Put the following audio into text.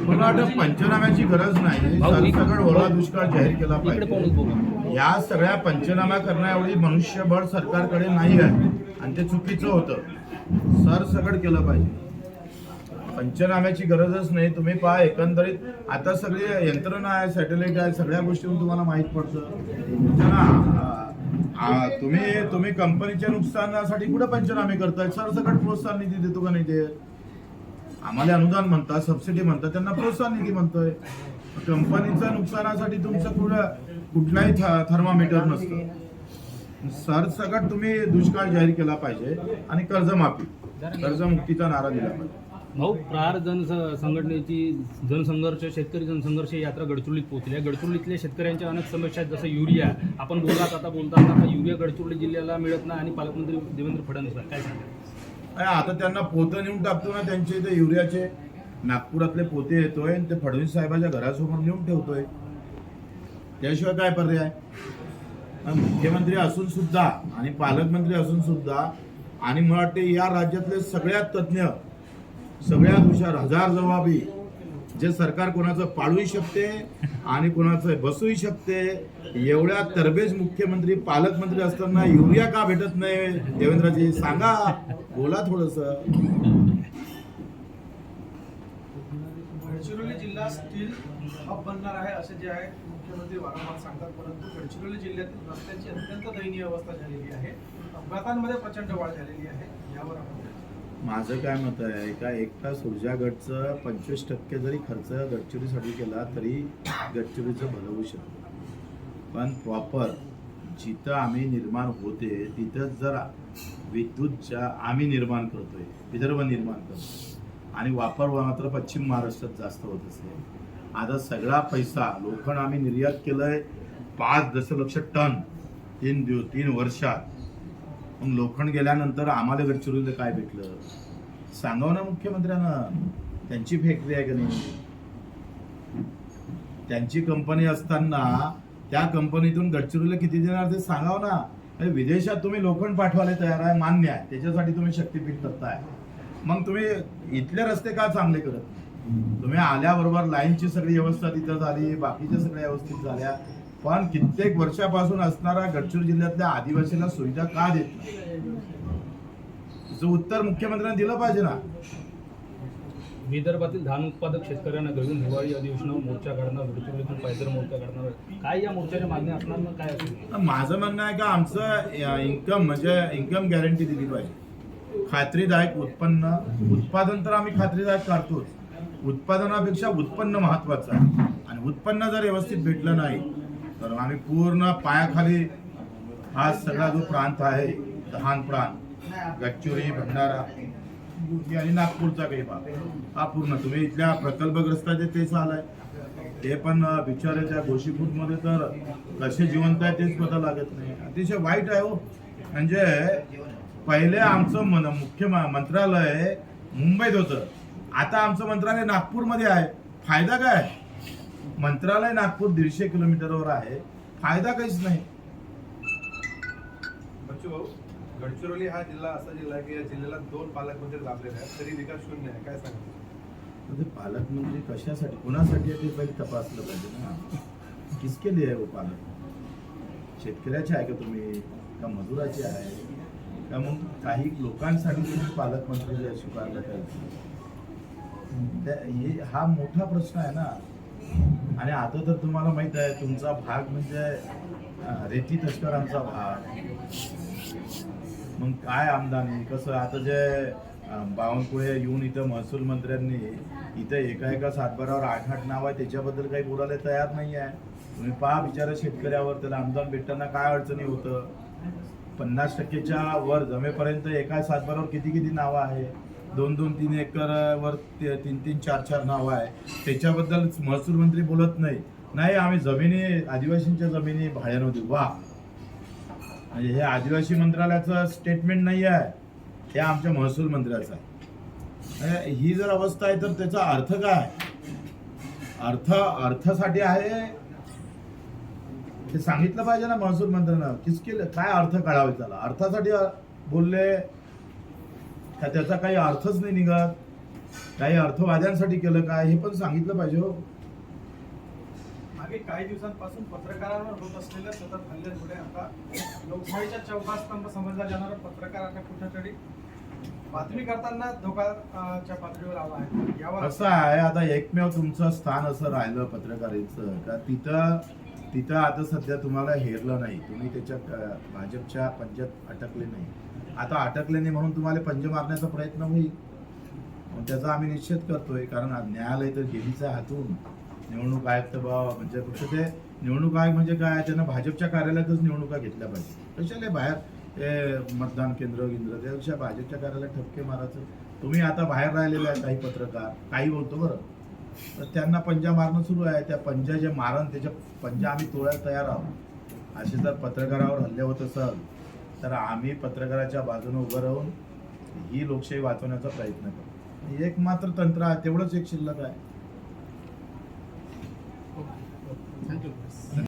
मला वाटतं पंचनाम्याची गरज नाही. सरसकट ओला दुष्काळ जाहीर केला पाहिजे. या सगळ्या पंचनामा करण्या एवढी मनुष्यबळ सरकारकडे नाही आहे. आणि ते चुकीचं होतं. सरसकट केलं पाहिजे. पंचनाम्याची गरजच नाही. तुम्ही पहा एकंदरीत आता सगळी यंत्रणा आहे सॅटेलाइट आहे सगळ्या गोष्टीतून तुम्हाला माहीत पडतं. त्याला, आ, तुम्ही तुम्ही कंपनीच्या नुकसानासाठी कुठं पंचनामे करताय? सरसकट प्रोत्साहन निधी देतो का नाही ते? आम्हाला अनुदान म्हणतात सबसिडी म्हणतात त्यांना प्रोत्साहन निधी म्हणतोय. कंपनीच्या नुकसानासाठी तुमचं कुठं कुठलाही थ- थर्मामीटर नसतं. सरसकट तुम्ही दुष्काळ जाहीर केला पाहिजे आणि कर्जमाफी कर्जमुक्तीचा नारा दिला पाहिजे. भाऊ प्रार जन संघटनेची जनसंघर्ष शेतकरी जनसंघर्ष यात्रा गडचिरोलीत पोहोचली आहे. गडचिरोलीतल्या शेतकऱ्यांच्या अनेक समस्या आहेत जसं युरिया. आपण बोललात आता बोलताना आता युरिया गडचिरोली जिल्ह्याला मिळत नाही आणि पालकमंत्री देवेंद्र फडणवीस काय सांगा आता त्यांना पोतं नेऊन टाकतो ना त्यांचे इथे युरियाचे. नागपुरातले पोते येतोय आणि ते फडणवीस साहेबाच्या घरासमोर नेऊन ठेवतोय. त्याशिवाय काय पर्याय? मुख्यमंत्री असून सुद्धा आणि पालकमंत्री असून सुद्धा आणि मला वाटते या राज्यातले सगळ्यात तज्ज्ञ सगळ्यात हुशार हजार जबाबी जे सरकार कोणाचं पाळूही शकते आणि कोणाचं बसूही शकते एवढ्या तरबेज मुख्यमंत्री पालकमंत्री असताना युरिया का भेटत नाही? देवेंद्रजी सांगा. बोला थोडस. गडचिरोली जिल्हा स्टील हब बनणार आहे असे जे आहे मुख्यमंत्री वारंवार सांगतात परंतु गडचिरोली जिल्ह्यातील रस्त्यांची अत्यंत दयनीय अवस्था झालेली आहे. अपघातांमध्ये प्रचंड वाढ झालेली आहे. यावर आपण माझं काय मत आहे का एकटा तास ऊर्जा गटचं पंचवीस टक्के जरी खर्च गडचिरोलीसाठी केला तरी गडचिरोलीचं भलं होऊ शकतं. पण प्रॉपर जिथं आम्ही निर्माण होते तिथंच जर विद्युतच्या आम्ही निर्माण करतोय विदर्भ निर्माण करतोय. आणि वापर मात्र पश्चिम महाराष्ट्रात जास्त होत असेल आता सगळा पैसा लोखंड आम्ही निर्यात केलंय पाच दशलक्ष टन तीन दिव तीन वर्षात. मग लोखंड गेल्यानंतर आम्हाला गडचिरोलीला काय भेटलं? सांगाव ना मुख्यमंत्र्यांना. त्यांची फॅक्टरी आहे का नाही? त्यांची कंपनी असताना त्या कंपनीतून गडचिरोलीला किती देणार ते सांगाव ना. म्हणजे विदेशात तुम्ही लोखंड पाठवायला तयार आहे मान्य आहे. त्याच्यासाठी तुम्ही शक्तीपीठ करताय मग तुम्ही इथले रस्ते का चांगले करत तुम्ही आल्याबरोबर लाईनची सगळी व्यवस्था तिथं झाली बाकीच्या सगळ्या व्यवस्थित झाल्या. पण कित्येक वर्षापासून असणारा गडचिरोली जिल्ह्यातल्या आदिवासीला सुविधा का देत नाही? उत्तर मुख्यमंत्र्यांनी दिलं पाहिजे ना. विदर्भातील धान उत्पादक शेतकऱ्यांना घेऊन हिवाळी अधिवेशनावर मोर्चा काढणार गडचिरोलीतून पायदळ मोर्चा काढणार. काय या मोर्चाच्या मागण्या असणार ना काय असेल? माझं म्हणणं आहे का आमचं इन्कम म्हणजे इन्कम गॅरंटी दिली पाहिजे. खात्रीदायक उत्पन्न उत्पादन तर आम्ही खात्रीदायक काढतोच. उत्पादनापेक्षा उत्पन्न महत्वाचं आहे. आणि उत्पन्न जर व्यवस्थित भेटलं नाही तर आम्ही पूर्ण पायाखाली हा सगळा जो प्रांत आहे लहान प्रांत गच्चुरी भंडारा आणि नागपूरचा काही भाग हा पूर्ण. तुम्ही इथल्या प्रकल्पग्रस्ताचे तेच आलाय. ते पण बिचारे त्या गोशीपूटमध्ये तर कसे जिवंत आहे तेच पता लागत नाही. अतिशय वाईट आहे हो. म्हणजे पहिले आमचं मन मुख्य मंत्रालय मुंबईत होतं. आता आमचं मंत्रालय नागपूरमध्ये आहे. फायदा काय मंत्रालय नागपूर दीडशे किलोमीटरवर आहे. फायदा काहीच नाही. बच्चू भाऊ गडचिरोली हा जिल्हा असा जिल्हा आहे की या जिल्ह्याला दोन पालकमंत्री लाभलेले आहेत तरी विकास शून्य आहे. काय सांगा ते पालकमंत्री कशासाठी कोणासाठी आहे ते पहिले तपासलं पाहिजे ना. किसके लिए आहे वो पालक? शेतकऱ्याचे आहे का तुम्ही? का मजुराचे आहे? का मग काही लोकांसाठी तुम्ही पालकमंत्री स्वीकारलं पाहिजे? हे हा मोठा प्रश्न आहे ना. आणि आता तर तुम्हाला माहीत आहे तुमचा भाग म्हणजे रेती तस्करांचा भाग. मग काय आमदानी? कसं आता जे बावनकुळे येऊन इथं महसूल मंत्र्यांनी इथं एका एका सातबारावर आठ आठ नाव आहे त्याच्याबद्दल काही बोलायला तयार नाही आहे तुम्ही पहा बिचारा शेतकऱ्यावर त्याला अनुदान भेटताना काय अडचणी होतं? पन्नास टक्केच्या वर जमेपर्यंत एका सातबारावर किती किती नावं आहे दोन दोन तीन एकर वर ते- तीन तीन चार चार नावं आहे. त्याच्याबद्दल महसूल मंत्री बोलत नाही. नाही आम्ही जमिनी आदिवासींच्या जमिनी भाड्यानं देऊ वा. म्हणजे हे आदिवासी मंत्रालयाचं स्टेटमेंट नाही आहे हे आमच्या महसूल मंत्र्याचं आहे. ही जर अवस्था आहे तर त्याचा अर्थ काय? अर्थ अर्थासाठी आहे. ते सांगितलं पाहिजे ना महसूल मंत्र्यांना. केलं काय अर्थ काढावे त्याला? अर्थासाठी बोलले तर त्याचा काही अर्थच नाही निघत? काही अर्थवाद्यांसाठी केलं काय हे पण सांगितलं पाहिजे हो. मागे काही दिवसांपासून पत्रकारांवर होत असलेल्या सतत हल्ल्यांमुळे आता लोकशाहीच्या चौकास्तंभ समजला जाणारा पत्रकार आता कुठेतरी बातमी करताना धोकाच्या पातळीवर आला आहे. यावर कसं आहे आता एकमेव तुमचं स्थान असं राहिलं पत्रकारितेचं का तिथं तिथं आता सध्या तुम्हाला हेरलं नाही. तुम्ही त्याच्या भाजपच्या पंजात अटकले नाही. आता अटकले नाही म्हणून तुम्हाला पंजे मारण्याचा प्रयत्न होईल. त्याचा आम्ही निश्चित करतोय कारण न्यायालय तर गेलीचा हातून. निवडणूक आयुक्त तर म्हणजे फक्त ते निवडणूक आयोग म्हणजे काय त्यांना भाजपच्या कार्यालयातच निवडणुका घेतल्या पाहिजे. कशाला बाहेर ते मतदान केंद्र केंद्र त्यापेक्षा भाजपच्या कार्यालयात ठपके मारायचं? तुम्ही आता बाहेर राहिलेले आहे काही पत्रकार काही बोलतो बरं. तर त्यांना पंजा मारणं सुरू आहे. त्या पंजा जे मारण त्याच्या पंजा आम्ही तोडायला तयार आहोत. असे जर पत्रकारावर हल्ले होत असल तर आम्ही पत्रकाराच्या बाजूने उभं राहून ही लोकशाही वाचवण्याचा प्रयत्न करू एक मात्र तंत्र आहे तेवढंच एक शिल्लक आहे. थँक्यू